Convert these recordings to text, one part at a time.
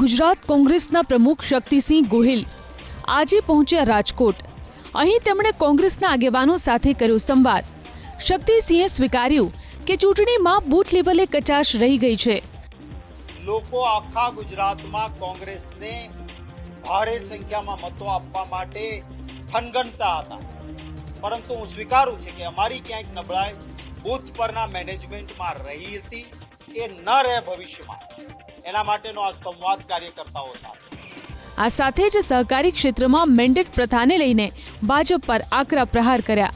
ગુજરાત કોંગ્રેસના પ્રમુખ શક્તિસિંહ ગોહિલ આજે પહોંચ્યા રાજકોટ. અહીં તેમણે કોંગ્રેસના આગેવાનો સાથે કર્યો સંવાદ. શક્તિસિંહે સ્વીકાર્યું કે ચૂંટણીમાં બૂથ લેવલે કચાશ રહી ગઈ છે. લોકો આખા ગુજરાતમાં કોંગ્રેસને ભારે સંખ્યામાં મતો આપવા માટે થનગણતા હતા. પરંતુ હું સ્વીકારું છું કે અમારી ક્યાંક નબળાઈ બુથ પરના મેનેજમેન્ટમાં રહી હતી. એ ન રહે ભવિષ્યમાં. એના માટેનો આ સંવાદ કાર્યકર્તાઓ સાથે. આ સાથે જ સહકારી ક્ષેત્રમાં મેન્ડેટ પ્રથાને લઈને ભાજપ પર આકરા પ્રહાર કર્યા.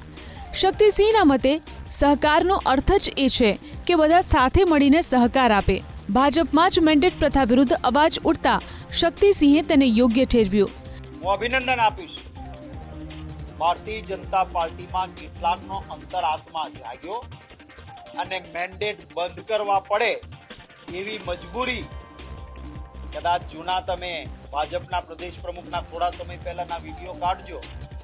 શક્તિસિંહના મતે સહકારનો અર્થ જ એ છે કે બધા સાથે મળીને સહકાર આપે. ભાજપમાં જ મેન્ડેટ પ્રથા વિરુદ્ધ અવાજ ઉઠતા શક્તિસિંહે તેને યોગ્ય ઠેરવ્યું. હું અભિનંદન આપીશ. ભારતીય જનતા પાર્ટીમાં કેટલાકનો અંતરાત્મા જાગ્યો અને મેન્ડેટ બંધ કરવા પડે એવી મજબૂરી કદાચ જૂના તમે ભાજપના પ્રદેશ પ્રમુખના થોડા સમય પહેલાના વીડિયો કાઢજો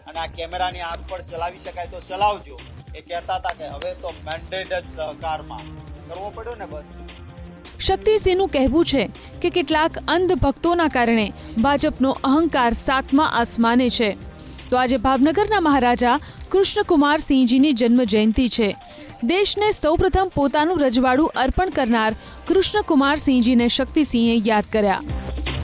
અને આ કેમેરાની આંખ પર ચલાવી શકાય તો ચલાવજો. એ કહેતા હતા કે હવે તો મેન્ડેટ જ સહકારમાં કરવો પડ્યો ને બંધ શક્તિસિંહનું કહેવું છે કે કેટલાક અંધ ભક્તોના કારણે ભાજપનો અહંકાર સાતમા આસમાને છે. તો આજે ભાવનગરના મહારાજા કૃષ્ણકુમાર સિંહજીની જન્મ જયંતિ છે. દેશને સૌપ્રથમ પોતાનું રજવાડું અર્પણ કરનાર કૃષ્ણકુમાર સિંહજીને શક્તિસિંહે યાદ કર્યા.